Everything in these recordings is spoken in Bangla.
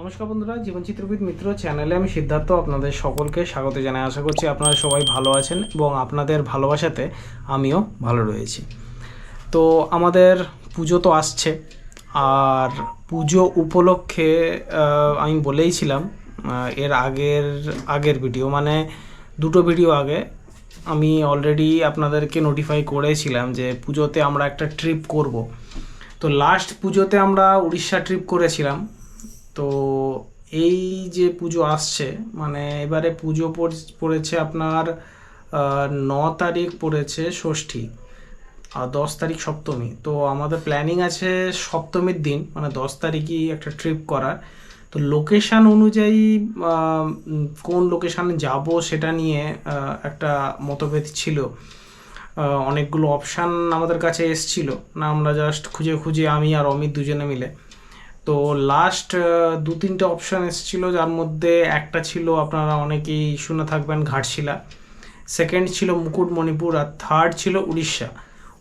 নমস্কার বন্ধুরা, জীবন চিত্রবিদ মিত্র চ্যানেলে আমি সিদ্ধার্থ আপনাদের সকলকে স্বাগত জানাই। আশা করছি আপনারা সবাই ভালো আছেন এবং আপনাদের ভালোবাসাতে আমিও ভালো রয়েছি। তো আমাদের পুজো তো আসছে, আর পুজো উপলক্ষে আমি বলেইছিলাম এর আগের আগের ভিডিও মানে দুটো ভিডিও আগে আমি অলরেডি আপনাদেরকে নোটিফাই করেছিলাম যে পুজোতে আমরা একটা ট্রিপ করব। তো লাস্ট পুজোতে আমরা উড়িষ্যা ট্রিপ করেছিলাম তো এই যে পুজো আসছে মানে এবারে পুজো পড়েছে আপনার ন তারিখ পড়েছে ষষ্ঠী আর দশ তারিখ সপ্তমী। তো আমাদের প্ল্যানিং আছে সপ্তমীর দিন মানে দশ তারিখই একটা ট্রিপ করার। তো লোকেশান অনুযায়ী কোন লোকেশানে যাব সেটা নিয়ে একটা মতভেদ ছিল। অনেকগুলো অপশান আমাদের কাছে এসছিল। না আমরা জাস্ট খুঁজে খুঁজে আমি আর অমিত দুজনে মিলে তো লাস্ট দু তিনটে অপশান এসেছিল, যার মধ্যে একটা ছিল, আপনারা অনেকেই শুনে থাকবেন, ঘাটশিলা। সেকেন্ড ছিল মুকুটমণিপুর, আর থার্ড ছিল উড়িষ্যা।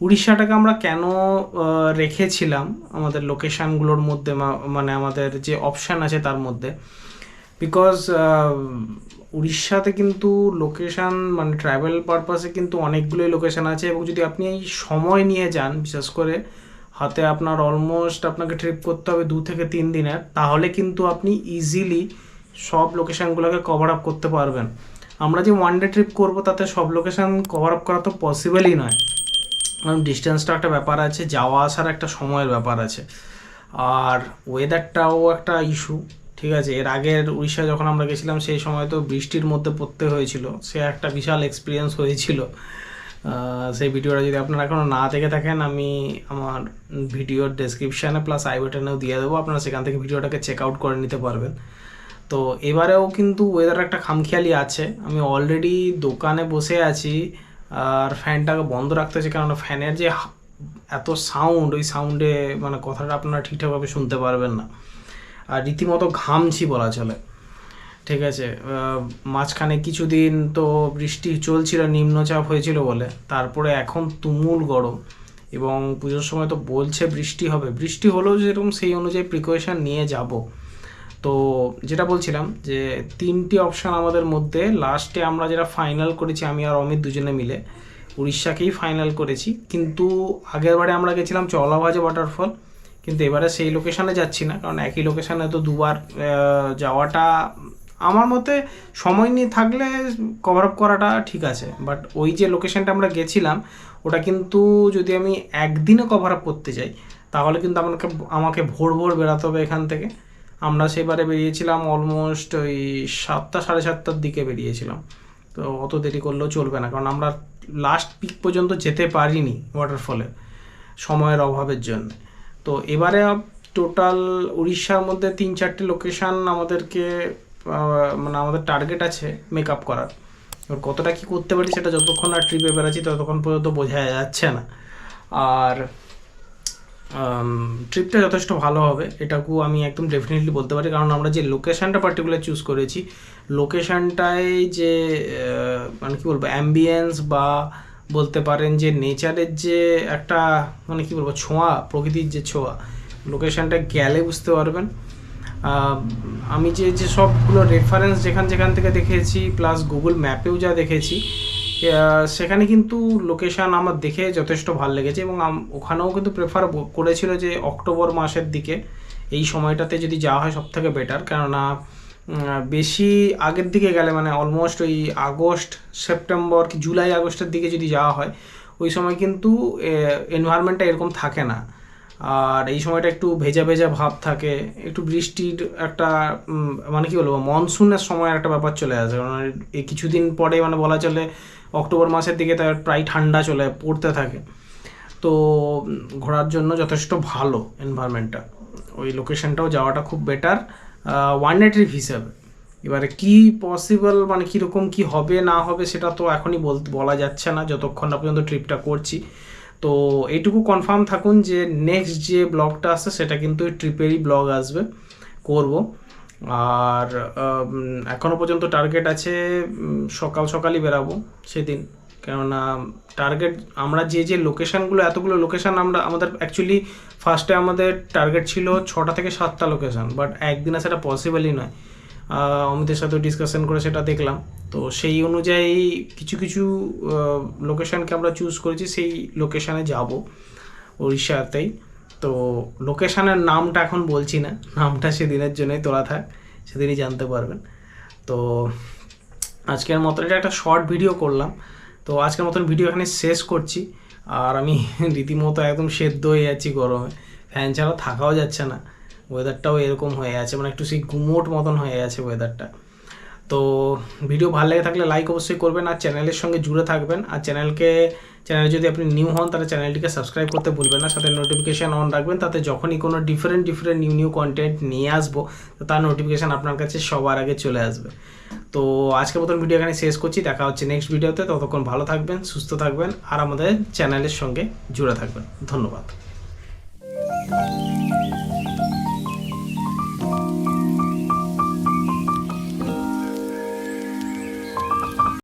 উড়িষ্যাটাকে আমরা কেন রেখেছিলাম আমাদের লোকেশানগুলোর মধ্যে মানে আমাদের যে অপশান আছে তার মধ্যে? বিকজ উড়িষ্যাতে কিন্তু লোকেশান মানে ট্রাভেল পারপাসে কিন্তু অনেকগুলোই লোকেশান আছে, এবং যদি আপনি সময় নিয়ে যান, বিশেষ করে হাতে আপনার অলমোস্ট আপনাকে ট্রিপ করতে হবে দু থেকে তিন দিনের তাহলে কিন্তু আপনি ইজিলি সব লোকেশানগুলোকে কভার আপ করতে পারবেন। আমরা যে ওয়ান ডে ট্রিপ করব, তাতে সব লোকেশান কভার আপ করা তো পসিবলই নয়। কারণ ডিস্টেন্সটা একটা ব্যাপার আছে, যাওয়া আসার একটা সময়ের ব্যাপার আছে। আর ওয়েদারটাও একটা ইস্যু ঠিক আছে? এর আগের উড়িষ্যা যখন আমরা গেছিলাম, সেই সময় তো বৃষ্টির মধ্যে পড়তে হয়েছিল। সে একটা বিশাল এক্সপিরিয়েন্স হয়েছিল। সেই ভিডিওটা যদি আপনারা এখনও না দেখে থাকেন, আমি আমার ভিডিওর ডেসক্রিপশানে প্লাস আই বাটনেও দিয়ে দেবো। আপনারা সেখান থেকে ভিডিওটাকে চেক আউট করে নিতে পারবেন। তো এবারেও কিন্তু ওয়েদার একটা খামখেয়ালি আছে। আমি অলরেডি দোকানে বসে আছি আর ফ্যানটাকে বন্ধ রাখতে হচ্ছে কারণ ফ্যানের যে এত সাউন্ড ওই সাউন্ডে মানে কথাটা আপনারা ঠিকঠাকভাবে শুনতে পারবেন না। আর রীতিমতো ঘামছি বলা চলে। ঠিক আছে মাঝখানে কিছুদিন তো বৃষ্টি চলছিল, নিম্নচাপ হয়েছিল বলে। তারপরে এখন তুমুল গরম এবং পুজোর সময় তো বলছে বৃষ্টি হবে। বৃষ্টি হলেও যেরকম সেই অনুযায়ী প্রিকশন নিয়ে যাব। তো যেটা বলছিলাম যে, তিনটি অপশান আমাদের মধ্যে। লাস্টে আমরা যেটা ফাইনাল করেছি, আমি আর অমিত দুজনে মিলে। উড়িষ্যাকেই ফাইনাল করেছি। কিন্তু আগের বারে আমরা গেছিলাম চলাভাজা ওয়াটারফল কিন্তু এবারে সেই লোকেশানে যাচ্ছি না। কারণ একই লোকেশানে তো দুবার যাওয়াটা আমার মতে সময় নিয়ে থাকলে কভার আপ করাটা ঠিক আছে বাট ওই যে লোকেশনটা আমরা গেছিলাম, ওটা কিন্তু যদি আমি একদিনে কভার আপ করতে যাই, তাহলে কিন্তু আমাকে আমাকে ভোর ভোর বেরাতে হবে এখান থেকে। আমরা সেবারে বেরিয়েছিলাম অলমোস্ট ওই সাতটা, সাড়ে সাতটার দিকে বেরিয়েছিলাম। তো অত দেরি করলেও চলবে না, কারণ আমরা লাস্ট পিক পর্যন্ত যেতে পারিনি ওয়াটারফলের সময়ের অভাবের জন্য। তো এবারে টোটাল উড়িষ্যার মধ্যে তিন, চারটে লোকেশান আমাদেরকে মানে আমাদের টার্গেট আছে মেক আপ করার। এবার কতটা কী করতে পারি সেটা যতক্ষণ আর ট্রিপে বেড়াচ্ছি ততক্ষণ পর্যন্ত বোঝা যাচ্ছে না। আর ট্রিপটা যথেষ্ট ভালো হবে, এটাকু আমি একদম ডেফিনেটলি বলতে পারি। কারণ আমরা যে লোকেশানটা পার্টিকুলার চুজ করেছি লোকেশানটায় যে মানে কি বলব অ্যাম্বিয়েন্স বা বলতে পারেন যে নেচারের যে একটা মানে কি বলব, ছোঁয়া, প্রকৃতির যে ছোঁয়া লোকেশনটা গেলে বুঝতে পারবেন। আমি যে যে সবগুলো রেফারেন্স যেখান যেখান থেকে দেখেছি প্লাস গুগল ম্যাপেও যা দেখেছি সেখানে কিন্তু লোকেশান আমার দেখে যথেষ্ট ভালো লেগেছে এবং ওখানেও কিন্তু প্রেফার করেছিল যে অক্টোবর মাসের দিকে এই সময়টাতে যদি যাওয়া হয় সব থেকে বেটার কেননা বেশি আগের দিকে গেলে মানে অলমোস্ট ওই আগস্ট, সেপ্টেম্বর কি জুলাই, আগস্টের দিকে যদি যাওয়া হয়, ওই সময় কিন্তু এনভায়রনমেন্টটা এরকম থাকে না। আর এই সময়টা একটু ভেজা ভেজা ভাব থাকে, একটু বৃষ্টির একটা মানে কি বলব মনসুনের সময় একটা ব্যাপার চলে আসে। কারণ এই কিছুদিন পরে মানে বলা চলে অক্টোবর মাসের দিকে তার প্রায় ঠান্ডা চলে, পড়তে থাকে। তো ঘোরার জন্য যথেষ্ট ভালো এনভায়রনমেন্টটা ওই লোকেশনটাও যাওয়াটা খুব বেটার ওয়ান ডে ট্রিপ হিসাবে। এবারে কি পসিবল মানে কীরকম কি হবে, না হবে, সেটা তো এখনই বল, বলা যাচ্ছে না, যতক্ষণ না পর্যন্ত ট্রিপটা করছি। তো এইটুকু কনফার্ম থাকুন যে নেক্সট যে ব্লগটা আসছে সেটা কিন্তু ট্রিপেরই ব্লগ আসবে, করব। আর এখনও পর্যন্ত টার্গেট আছে সকাল সকালই বেরাবো সেদিন। কেননা টার্গেট আমরা যে যে লোকেশানগুলো এতগুলো লোকেশান আমরা, আমাদের অ্যাকচুয়ালি ফার্স্টে আমাদের টার্গেট ছিল ছটা থেকে সাতটা লোকেশান বাট একদিনে সেটা পসিবলই নয়। অমিতের সাথে ডিসকাশন করে সেটা দেখলাম। তো সেই অনুযায়ী কিছু কিছু লোকেশানকে আমরা চুজ করেছি, সেই লোকেশানে যাব উড়িষ্যাতেই তো লোকেশানের নামটা এখন বলছি না, নামটা সেদিনের জন্যই তোলা থাক, সেদিনই জানতে পারবেন। তো আজকের মতন এটা একটা শর্ট ভিডিও করলাম। তো আজকের মতন ভিডিও এখানে শেষ করছি। আর আমি রীতিমতো একদম সেদ্ধ হয়ে যাচ্ছি গরমে। ফ্যান ছাড়া থাকাও যাচ্ছে না। ওয়েদারটাও এরকম হয়ে আছে মানে একটু সেই গুমোট মতন হয়ে আছে ওয়েদারটা তো ভিডিও ভালো লেগে থাকলে লাইক অবশ্যই করবেন আর চ্যানেলের সঙ্গে জুড়ে থাকবেন। আর চ্যানেলকে চ্যানেলে যদি আপনি নিউ হন, তাহলে চ্যানেলটিকে সাবস্ক্রাইব করতে ভুলবেন না সাথে নোটিফিকেশান অন রাখবেন, তাতে যখনই কোনো different different new new content নিয়ে আসব, তো তার নোটিফিকেশান আপনার কাছে সবার আগে চলে আসবে। তো আজকের মতন ভিডিও এখানে শেষ করছি, দেখা হচ্ছে নেক্সট ভিডিওতে ততক্ষণ ভালো থাকবেন, সুস্থ থাকবেন, আর আমাদের চ্যানেলের সঙ্গে জুড়ে থাকবেন। ধন্যবাদ।